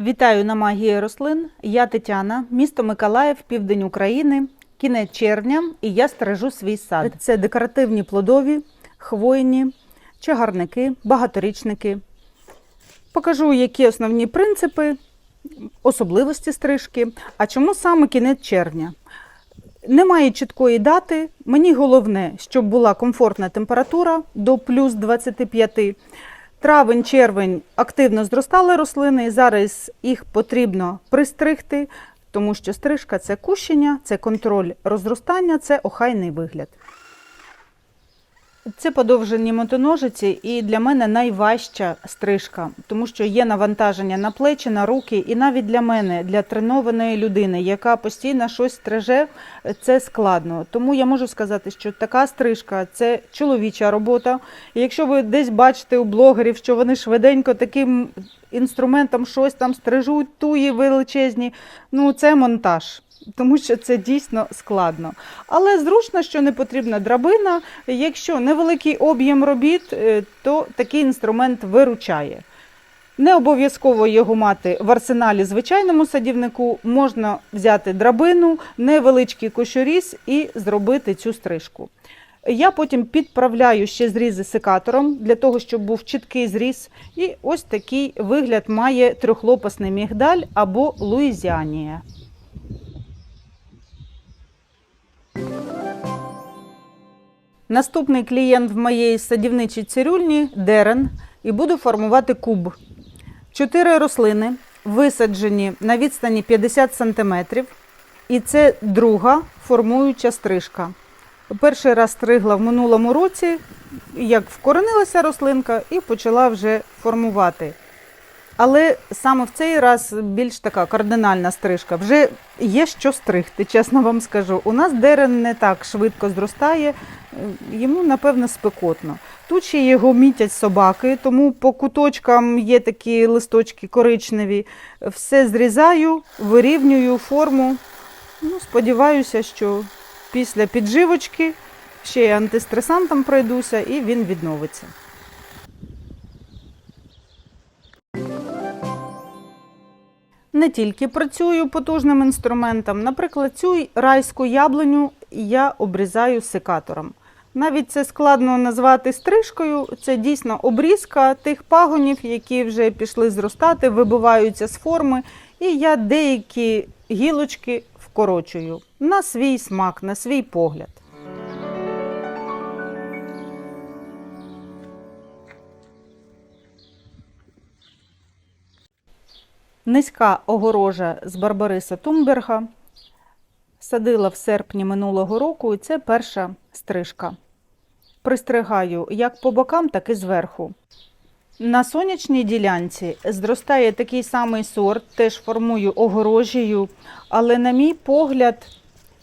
Вітаю на магії рослин. Я Тетяна, місто Миколаїв, південь України, кінець червня, і я стережу свій сад. Це декоративні плодові, хвойні, чагарники, багаторічники. Покажу, які основні принципи, особливості стрижки. А чому саме кінець червня? Немає чіткої дати. Мені головне, щоб була комфортна температура до плюс 25. Травень, червень активно зростали рослини. і Зараз їх потрібно пристригти, тому що стрижка це кущення, це контроль розростання, це охайний вигляд. Це подовжені мотоножиці, і для мене найважча стрижка, тому що є навантаження на плечі, на руки, і навіть для мене, для тренованої людини, яка постійно щось стриже, це складно. Тому я можу сказати, що така стрижка це чоловіча робота. І якщо ви десь бачите у блогерів, що вони швиденько таким інструментом щось там стрижуть, туї величезні, ну це монтаж. Тому що це дійсно складно. Але зручно, що не потрібна драбина. Якщо невеликий об'єм робіт, е, то такий інструмент виручає. Не обов'язково його мати в арсеналі звичайному садівнику, можна взяти драбину, невеличкий кущоріз і зробити цю стрижку. Я потім підправляю ще зрізи секатором для того, щоб був чіткий зріз. І ось такий вигляд має трьохлопасний мігдаль або луїзіанія. Наступний клієнт в моєї садівничій цирюльні дерен і буду формувати куб. Чотири рослини висаджені на відстані 50 см. І це друга формуюча стрижка. Перший раз стригла в минулому році, як вкоренилася рослинка, і почала вже формувати. Але саме в цей раз більш така кардинальна стрижка. Вже є що стригти, чесно вам скажу. У нас дерен не так швидко зростає, йому, напевно, спекотно. Тут ще його мітять собаки, тому по куточкам є такі листочки коричневі. Все зрізаю, вирівнюю форму. Ну, сподіваюся, що після підживочки ще й антистресантом пройдуся і він відновиться. Не тільки працюю потужним інструментом. Наприклад, цю райську яблуню я обрізаю секатором. Навіть це складно назвати стрижкою. Це дійсно обрізка тих пагонів, які вже пішли зростати, вибиваються з форми. І я деякі гілочки вкорочую на свій смак, на свій погляд. Низька огорожа з Барбариса Тумберга. Садила в серпні минулого року, і це перша стрижка. Пристригаю як по бокам, так і зверху. На сонячній ділянці зростає такий самий сорт, теж формую огорожею, але, на мій погляд,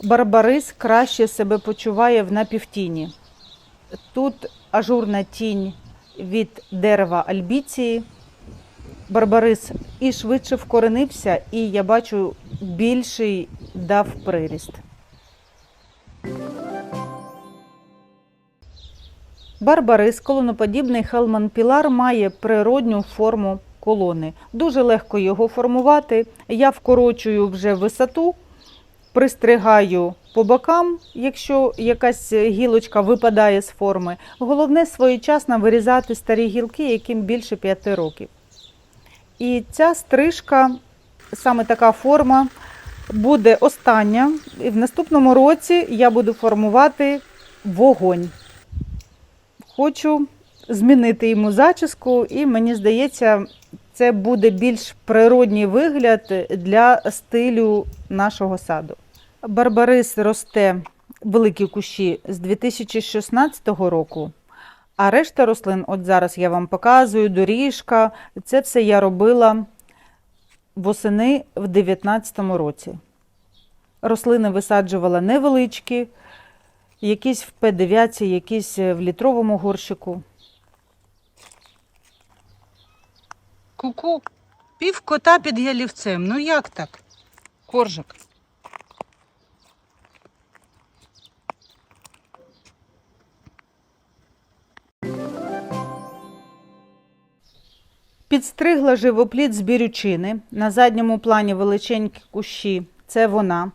барбарис краще себе почуває в напівтіні. Тут ажурна тінь від дерева альбіції. Барбарис і швидше вкоренився, і я бачу більший дав приріст. Барбарис, колоноподібний Хелман Пілар, має природню форму колони. Дуже легко його формувати. Я вкорочую вже висоту, пристригаю по бокам, якщо якась гілочка випадає з форми. Головне своєчасно вирізати старі гілки, яким більше 5 років. І ця стрижка, саме така форма, буде остання. І в наступному році я буду формувати вогонь. Хочу змінити йому зачіску, і мені здається, це буде більш природній вигляд для стилю нашого саду. Барбарис росте великі кущі з 2016 року. А решта рослин, от зараз я вам показую, доріжка, це все я робила восени в 2019 році. Рослини висаджувала невеличкі, якісь в П9, якісь в літровому горщику. Ку-ку, пів кота під ялівцем. Ну як так? Коржик. Підстригла живоплід з бірючини. На задньому плані величенькі кущі. Це вона.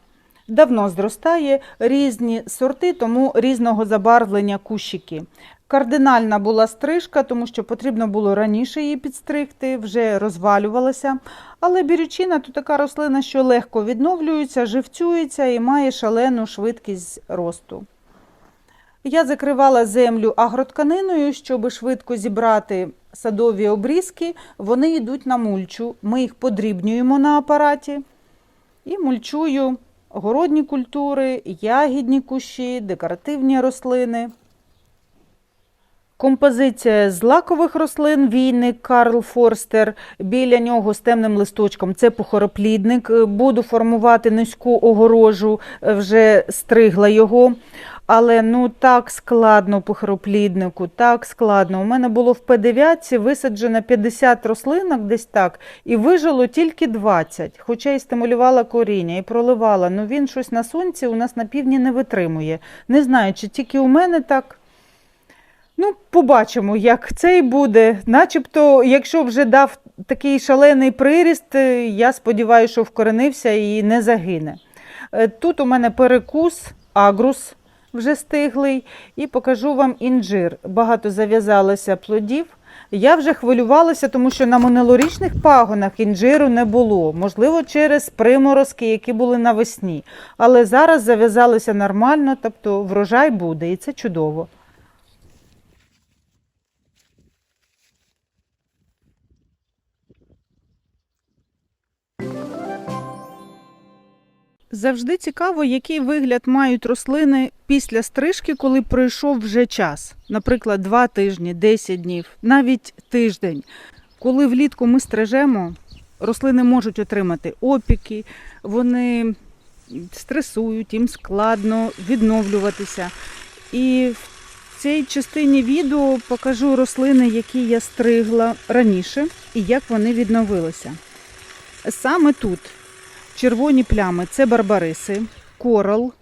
Давно зростає різні сорти, тому різного забарвлення кущики. Кардинальна була стрижка, тому що потрібно було раніше її підстригти, вже розвалювалася. Але бірючина то така рослина, що легко відновлюється, живцюється і має шалену швидкість росту. Я закривала землю агротканиною, щоб швидко зібрати садові обрізки. Вони йдуть на мульчу. Ми їх подрібнюємо на апараті і мульчую городні культури, ягідні кущі, декоративні рослини. Композиція з лакових рослин війник Карл Форстер. Біля нього з темним листочком це похороплідник. Буду формувати низьку огорожу, вже стригла його. Але ну так складно похоропліднику, так складно. У мене було в П9 висаджено 50 рослинок десь так, і вижило тільки 20. Хоча і стимулювала коріння, і проливала. Ну він щось на сонці у нас на півдні не витримує. Не знаю, чи тільки у мене так. Ну, побачимо, як цей буде. Начебто, якщо вже дав такий шалений приріст, е, я сподіваюся, що вкоренився і не загине. Е, Тут у мене перекус, агрус вже стиглий, і покажу вам інжир. Багато зав'язалося плодів. Я вже хвилювалася, тому що на минулорічних пагонах інжиру не було. Можливо, через приморозки, які були навесні. Але зараз зав'язалося нормально, тобто врожай буде, і це чудово. Завжди цікаво, який вигляд мають рослини після стрижки, коли пройшов вже час. Наприклад, два тижні, 10 днів, навіть тиждень. Коли влітку ми стрижемо, рослини можуть отримати опіки, вони стресують, їм складно відновлюватися. І в цій частині відео покажу рослини, які я стригла раніше, і як вони відновилися. Саме тут червоні плями це барбариси, корал,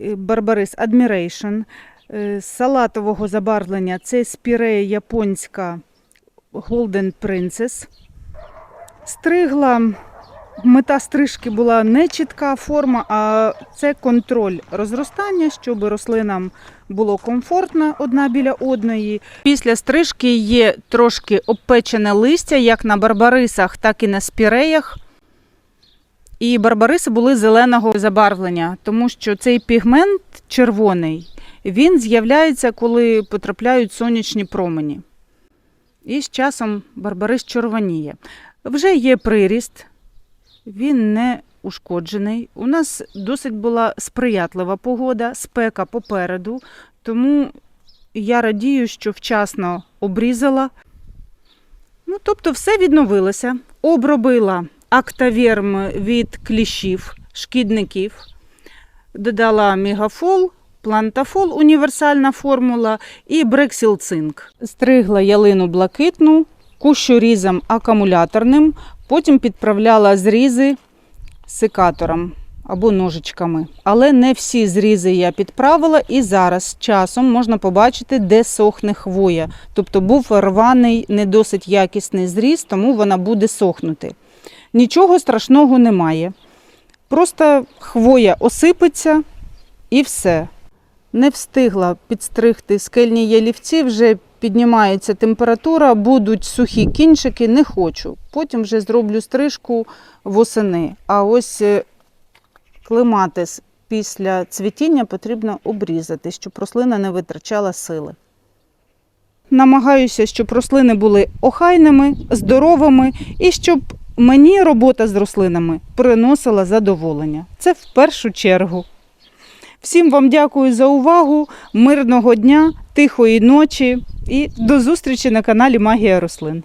е, барбарис Admiration, е, салатового забарвлення це спірея японська Golden Princess. Стригла, мета стрижки була не чітка форма, а це контроль розростання, щоб рослинам було комфортно одна біля одної. Після стрижки є трошки обпечене листя, як на барбарисах, так і на спіреях. І барбариси були зеленого забарвлення, тому що цей пігмент червоний, він з'являється, коли потрапляють сонячні промені. І з часом барбарис червоніє. Вже є приріст, він не ушкоджений. У нас досить була сприятлива погода, спека попереду, тому я радію, що вчасно обрізала. Ну, тобто, все відновилося. Обробила актавірм від кліщів, шкідників, додала мегафол, плантафол, універсальна формула і брексілцинк. Стригла ялину блакитну, кущорізом акумуляторним, потім підправляла зрізи секатором або ножичками. Але не всі зрізи я підправила, і зараз часом можна побачити, де сохне хвоя. Тобто був рваний, не досить якісний зріз, тому вона буде сохнути. Нічого страшного немає. Просто хвоя осипеться і все. Не встигла підстригти скельні ялівці, вже піднімається температура, будуть сухі кінчики, не хочу. Потім вже зроблю стрижку восени. А ось е, клематис після цвітіння потрібно обрізати, щоб рослина не витрачала сили. Намагаюся, щоб рослини були охайними, здоровими і щоб мені робота з рослинами приносила задоволення. Це в першу чергу. Всім вам дякую за увагу, мирного дня, тихої ночі і до зустрічі на каналі Магія рослин.